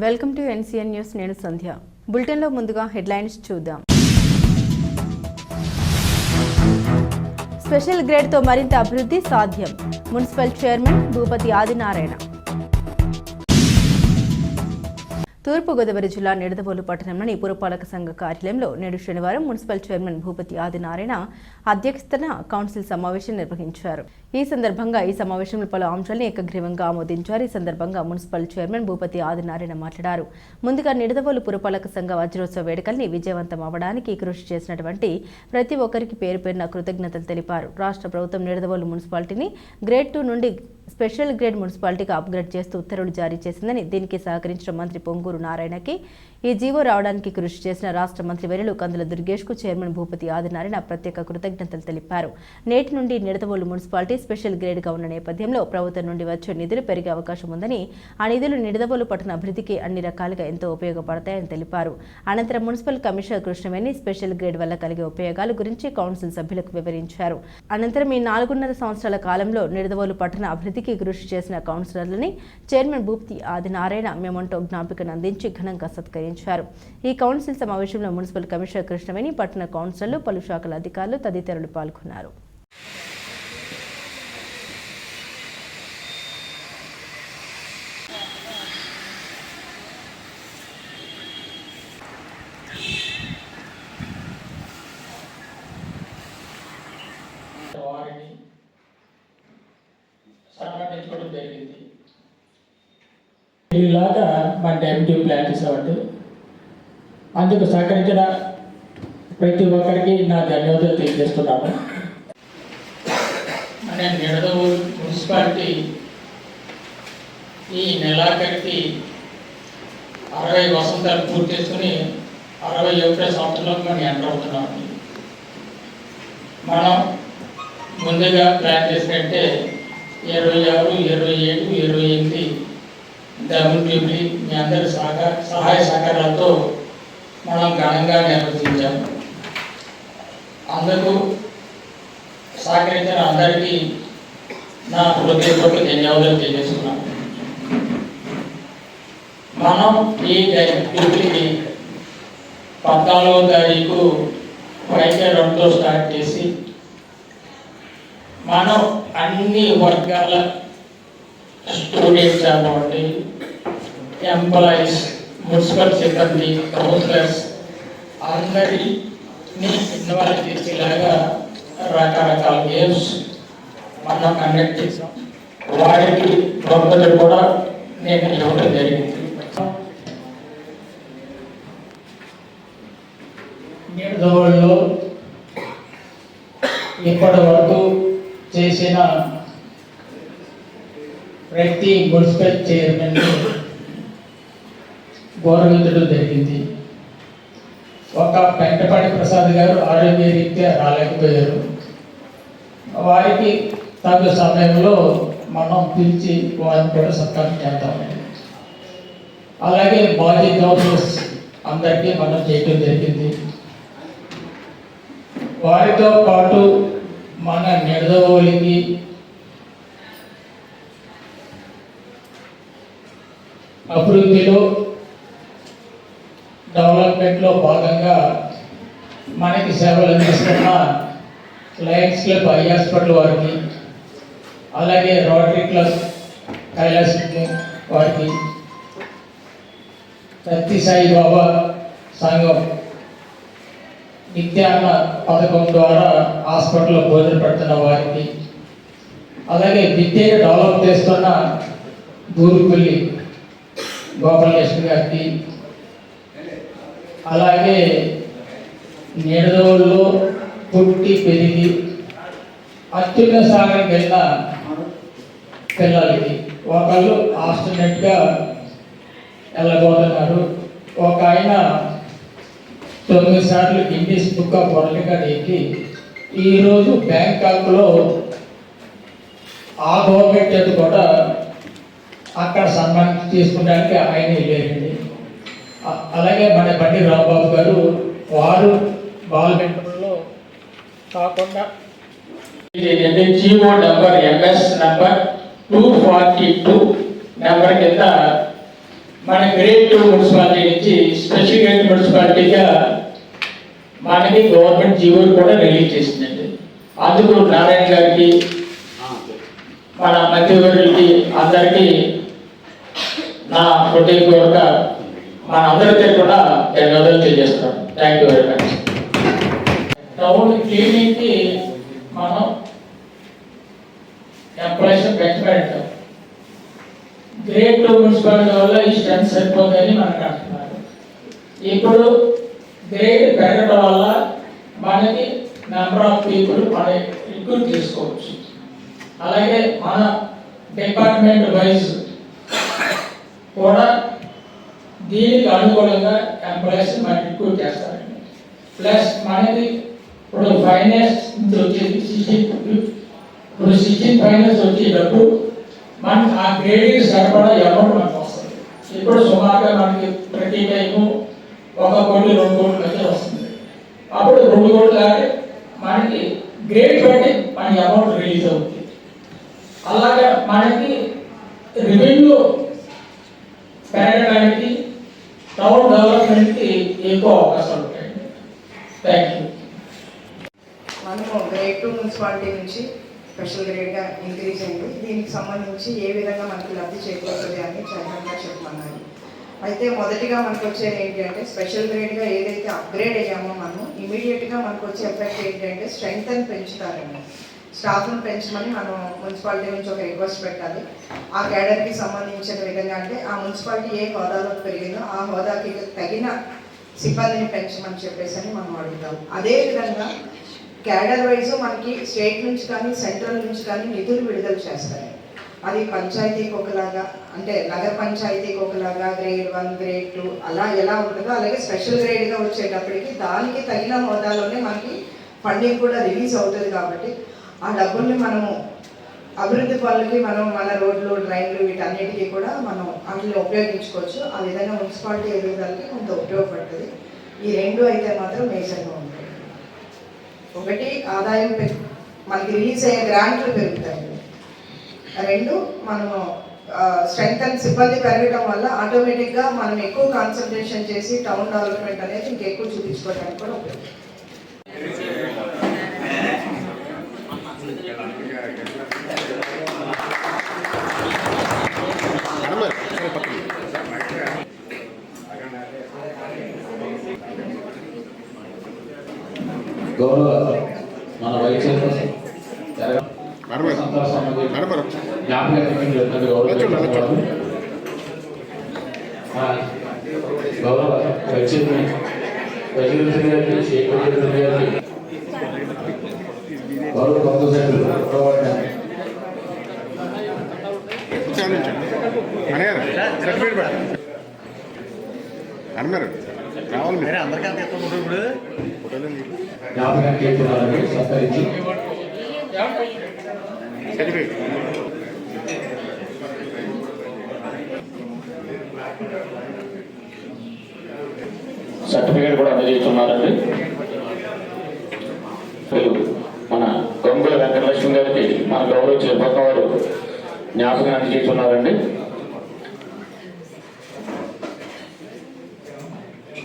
Welcome to NCN news. నేను సంధ్య. బులెటిన్లో ముందుగా హెడ్లైన్స్ చూద్దాం. స్పెషల్ గ్రేడ్తో మరింత అభివృద్ధి సాధ్యం. Municipal chairman Bhupathi Adinarayana. తూర్పుగోదావరి జిల్లా నిడదవోలు పట్టణంలోని పురపాలక సంఘ కార్యాలయంలో నేడు శనివారం మున్సిపల్ చైర్మన్ భూపతి ఆదినారాయణ అధ్యక్షతన కౌన్సిల్ సమావేశం నిర్వహించారు. ఈ సందర్భంగా ఈ సమావేశంలో పలు అంశాలను ఏకగ్రీవంగా ఆమోదించారు. ఈ సందర్భంగా మున్సిపల్ చైర్మన్ భూపతి ఆదినారాయణ మాట్లాడారు. ముందుగా నిడదవోలు పురపాలక సంఘ వజ్రోత్సవ వేడుకల్ని విజయవంతం అవ్వడానికి కృషి చేసినటువంటి ప్రతి ఒక్కరికి పేరు పేరున కృతజ్ఞతలు తెలిపారు. రాష్ట్ర ప్రభుత్వం నిడదవోలు మున్సిపాలిటీని గ్రేడ్ టూ నుండి స్పెషల్ గ్రేడ్ మున్సిపాలిటీగా అప్గ్రేడ్ చేస్తూ ఉత్తర్వులు జారీ చేసిందని దీనికి సహకరించిన మంత్రి పొంగూరు నారాయణకి ఈ జీవో రావడానికి కృషి చేసిన రాష్ట్ర మంత్రి వెరులు కందుల దుర్గేష్కు చైర్మన్ భూపతి ఆదినారాయణ ప్రత్యేక కృతజ్ఞతలు తెలిపారు. నేటి నుండి నిడదవోలు మున్సిపాలిటీ స్పెషల్ గ్రేడ్గా ఉన్న నేపథ్యంలో ప్రభుత్వం నుండి వచ్చే నిధులు పెరిగే అవకాశం ఉందని ఆ నిధులు నిడదవోలు పట్టణ అభివృద్ధికి అన్ని రకాలుగా ఎంతో ఉపయోగపడతాయని తెలిపారు. అనంతరం municipal commissioner Krishnaveni special grade వల్ల కలిగే ఉపయోగాల గురించి కౌన్సిల్ సభ్యులకు వివరించారు. అనంతరం ఈ నాలుగున్నర సంవత్సరాల కాలంలో నిడదవోలు పట్టణ అభివృద్ధి అభివృద్ధికి కృషి చేసిన కౌన్సిలర్లని చైర్మన్ భూప్తి ఆదినారాయణ మెమంటో జ్ఞాపికను అందించి ఘనంగా సత్కరించారు. ఈ కౌన్సిల్ సమావేశంలో మున్సిపల్ కమిషనర్ కృష్ణవేణి పట్టణ కౌన్సిలర్లు పలు శాఖల అధికారులు తదితరులు పాల్గొన్నారు వారిని సన్మానించుకోవడం జరిగింది ఇలాగా మన డెప్యూటీ ప్లాన్ చేసామండి. అందుకు సహకరించిన ప్రతి ఒక్కరికి నా ధన్యవాదాలు తెలియజేస్తున్నాను మన నిడదవు మున్సిపాలిటీ ఈ నెలాఖరికి అరవై వసంతాలు పూర్తి చేసుకుని అరవై ఒకటో సంవత్సరంలో మనం ఎంటర్ అవుతున్నామండి. మనం ముందుగా ప్లాన్ చేసినట్టే ఇరవై ఆరు ఇరవై ఏడు ఇరవై ఎనిమిది డబుల్ మీ అందరి సహకార సహాయ సహకారాలతో మనం ఘనంగా నిర్వహించాము అందుకు సహకరించిన అందరికీ నా హృదయపూర్వక ధన్యవాదాలు తెలియజేస్తున్నాను మనం ఈ డబ్ల్యూటీని పద్నాలుగో తారీఖు వైద్య రెండుతో స్టార్ట్ చేసి మనం అన్ని వర్గాల స్టూడెంట్స్ అవ్వండి ఎంప్లాయీస్ మున్సిపల్ సిబ్బంది కౌన్సిలర్స్ అందరినీ ఇన్వాల్వ్ చేసేలాగా రకరకాల గేమ్స్ మనం కండక్ట్ చేసాం. వారికి బహుమతులు కూడా నేను ఇవ్వడం జరిగింది. నిడదవోళ్ళలో ఇప్పటి వరకు చేసిన ప్రతి మున్సిపల్ చైర్మన్ గౌరవించడం జరిగింది. ఒక పెంటపాటి ప్రసాద్ గారు ఆరోగ్య రీత్యా రాలేకపోయారు. వారికి తగ్గ సమయంలో మనం పిలిచి వారిని కూడా సత్కారం చేద్దాం అలాగే బాజీ కౌన్సిలర్స్ అందరికీ మనం చేయడం జరిగింది. వారితో పాటు మన నిడదవోలికి అభివృద్ధిలో డెవలప్మెంట్లో భాగంగా మనకి సేవలు అందిస్తున్న లయన్స్ క్లబ్ ఐ హాస్పిటల్ వారికి అలాగే రోటరీ క్లబ్ కైలాస్ వారికి సత్య సాయిబాబా సంఘం నిత్యాన్న పథకం ద్వారా హాస్పిటల్లో భోజనం పెడుతున్న వారికి అలాగే విద్యను డెవలప్ చేస్తున్న దూరుపల్లి గోపాలకృష్ణ గారికి. అలాగే నీడదోళ్ళలో పుట్టి పెరిగి అత్యున్న సాగర్ వెళ్ళిన పిల్లలకి ఒకళ్ళు ఆస్ట్రనెట్గా వెళ్ళబోతున్నారు ఒక ఆయన తొమ్మిది సార్లు గిన్నీస్ బుక్ ఆఫ్ వరల్డ్గా ఎక్కి ఈరోజు బ్యాంకాక్లో ఆ గవర్నమెంట్ చేత కూడా అక్కడ సన్మానం చేసుకోవడానికి ఆయన వెళ్ళారండి అ- అలాగే మన బండి రాంబాబు గారు వారు బాల్మెంటర్లో కాకుండా ఇది GO number MS number two forty two number కింద మన గ్రేడ్ టూ మున్సిపాలిటీ నుంచి స్పెషల్ గ్రేడ్ మున్సిపాలిటీగా మనకి గవర్నమెంట్ జీవోలు కూడా రిలీజ్ చేసిందండి. అందుకు నారాయణ గారికి మన మంత్రివర్యులకి అందరికీ నా హృదయపూర్వక మన అందరికీ కూడా ధన్యవాదాలు తెలియజేస్తున్నాను thank you very much town క్లీనింగ్కి మనం ఎంప్లాయీస్ పెంచబెట్టాం గ్రేట్ మున్సిపాలిటీ వల్ల ఈ స్ట్రెంత్ సరిపోతుందని మనకు అంటున్నారు. ఇప్పుడు గ్రేడ్ పెరగడం వల్ల మనకి నెంబర్ ఆఫ్ పీపుల్ మన రిక్రూట్ చేసుకోవచ్చు అలాగే మన డిపార్ట్మెంట్ వైజ్ కూడా దీనికి అనుగుణంగా ఎంప్లాయీస్ మనం రిక్రూట్ చేస్తారండి. ప్లస్ మనకి ఇప్పుడు ఫైనాన్స్ నుంచి వచ్చేది సిక్స్టీన్ ఇప్పుడు సిక్స్టీన్ ఫైనాన్స్ వచ్చేటప్పుడు మనకి ఆ గ్రేడింగ్ సరిపడా అమౌంట్ మనకు వస్తుంది. ఇప్పుడు సుమారుగా మనకి ప్రతి టైము ఒక కోటి రెండు కోట్ల మధ్య వస్తుంది. అప్పుడు రెండు కోట్లు అంటే మనకి గ్రేడ్ బట్టి మనకి అమౌంట్ రిలీజ్ అవుతుంది. అలాగే మనకి రెవెన్యూ పెరగడానికి టౌన్ డెవలప్మెంట్కి ఎక్కువ అవకాశాలు ఉంటాయండి థ్యాంక్ యూ మనము గ్రేడ్ టూ మున్సిపాలిటీ నుంచి స్పెషల్ గ్రేడ్గా ఇంక్రీజ్ అయింది. దీనికి సంబంధించి ఏ విధంగా మనకి లబ్ధి చేకూరుతుంది అని చైర్మన్గా చెప్పమన్నారు. అయితే మొదటిగా మనకు వచ్చేది ఏంటి అంటే స్పెషల్ గ్రేడ్గా ఏదైతే అప్గ్రేడ్ అయ్యామో మనం ఇమీడియట్గా మనకు వచ్చే ఎఫెక్ట్ ఏంటంటే స్ట్రెంగ్త్ అని పెంచుతారేమో స్టాఫ్ను పెంచమని మనం మున్సిపాలిటీ నుంచి ఒక రిక్వెస్ట్ పెట్టాలి. ఆ క్యాడర్కి సంబంధించిన విధంగా అంటే ఆ మున్సిపాలిటీ ఏ హోదాలో పెరిగిందో ఆ హోదాకి తగిన సిబ్బందిని పెంచమని చెప్పేసి అని మనం అడుగుతాం. అదేవిధంగా క్యాడర్ వైజ్ మనకి స్టేట్ నుంచి కానీ సెంట్రల్ నుంచి కానీ నిధులు విడుదల చేస్తారు. అది పంచాయతీకి ఒకలాగా అంటే నగర పంచాయతీకి ఒకలాగా గ్రేడ్ వన్ గ్రేడ్ టూ అలా ఎలా ఉంటుందో అలాగే స్పెషల్ గ్రేడ్గా వచ్చేటప్పటికి దానికి తగిన హోదాలోనే మనకి ఫండింగ్ కూడా రిలీజ్ అవుతుంది కాబట్టి ఆ డబ్బుల్ని మనము అభివృద్ధి పనులకి మనం మన రోడ్లు డ్రైన్లు వీటన్నిటికీ కూడా మనం వాటిని ఉపయోగించుకోవచ్చు. ఆ విధంగా మున్సిపాలిటీ ఎదుగుదలకి కొంత ఉపయోగపడుతుంది. ఈ రెండు అయితే మాత్రం మేజర్గా ఉంటాయి. ఒకటి ఆదాయం పెరు మనకి రిలీజ్ అయ్యే గ్రాంట్లు పెరుగుతాయి. రెండు మనము స్ట్రెంగ్త్ అండ్ సిబ్బంది పెరగడం వల్ల ఆటోమేటిక్గా మనం ఎక్కువ కాన్సన్ట్రేషన్ చేసి టౌన్ డెవలప్మెంట్ అనేది ఇంకెక్కువ చూపించుకోవడానికి కూడా ఉపయోగపడుతుంది. గౌరవ మన వైస్ చైర్పర్సన్ గౌరవ వైస్ చైర్మన్ వైద్యులు గారికి షేక్ వైద్యులు గారికి గౌరవ కౌన్సిల్ సభ్యులు అన్నారు చేస్తున్నారని సత్కరించి సర్టిఫికేట్ కూడా అందజేస్తున్నారండి. మన గంగుల వెంకటలక్ష్మి గారికి మన గౌరవ చైర్మన్ వారు జ్ఞాపకం అందజేస్తున్నారండి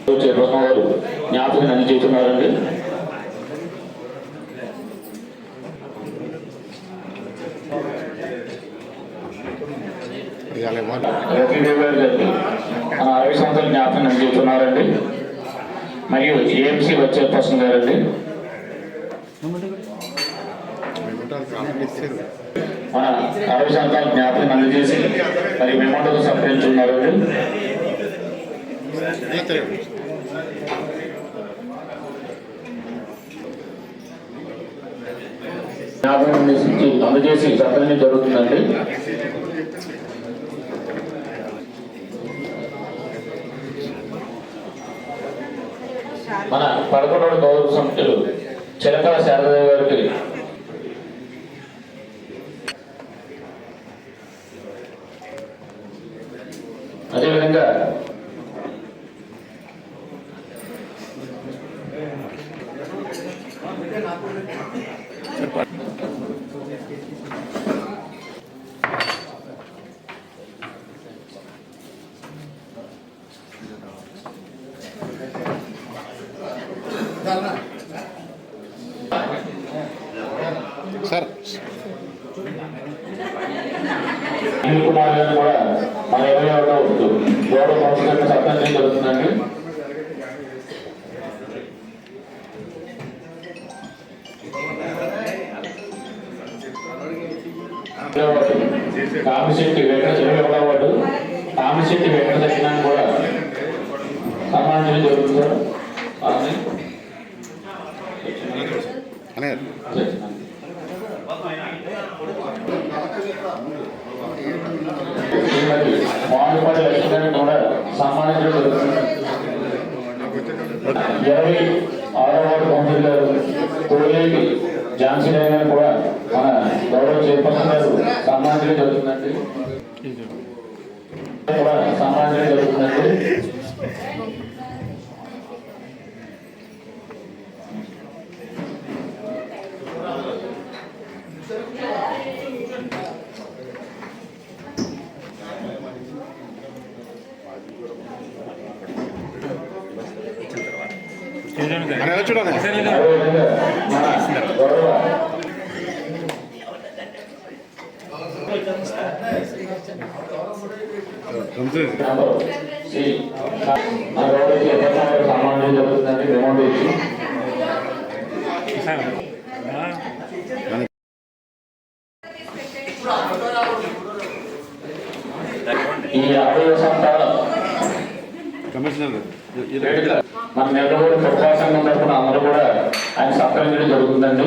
గౌరవ చైర్మన్ వారు జ్ఞాపకం అందజేస్తున్నారండి అరవై సంవత్సరాల జ్ఞాపకం అందజేస్తున్నారండి మరియు ఏఎంసీ వచ్చే పర్సన్ గారండి. మన అరవై సంవత్సరాల జ్ఞాపకం అందజేసి మరి మెమంటోతో సంప్రదించున్నారండి జ్ఞాపకం అందజేసి అందజేసి సత్కరించడం జరుగుతుందండి. మన పదకొండవ గౌరవ సమితులు చిరకాల శారదేవి గారికి అదేవిధంగా అనిల్ కుమార్ కూడా మన ఇరవై ఒకటో గౌరవ కౌన్సిలర్ సత్యం జరుగుతుందండి కామిశెట్టి వెంకట ఇరవై ఒకటో వార్డు కామిశెట్టి వెంకట సత్యనారాయణ కూడా సన్మానించడం జరుగుతుంది? అనే. సామాన్యులు ఇరవై ఆరో వార్డు కౌన్సిల్ గారు తొలిలేటి ఝాన్సీ రాయ్ కూడా మన గౌరవ చైర్పర్సన్ గారు సామాన్యులు జరుగుతుందండి కూడా సామాన్యులు జరుగుతుందండి అనే చూడండి అదేవిధంగా మన గౌరవ రంజన్ మెంబర్ శ్రీ మన గౌరవ చైర్పర్సన్ గారు సన్మానించడం జరుగుతుందండి అమౌంట్ ఇచ్చి ఈ యాభై సంవత్సరాల కమిషనర్ మన నెల్లూరు పురపాలక సంఘం తరఫున అందరూ కూడా ఆయన సత్కరించడం జరుగుతుందండి.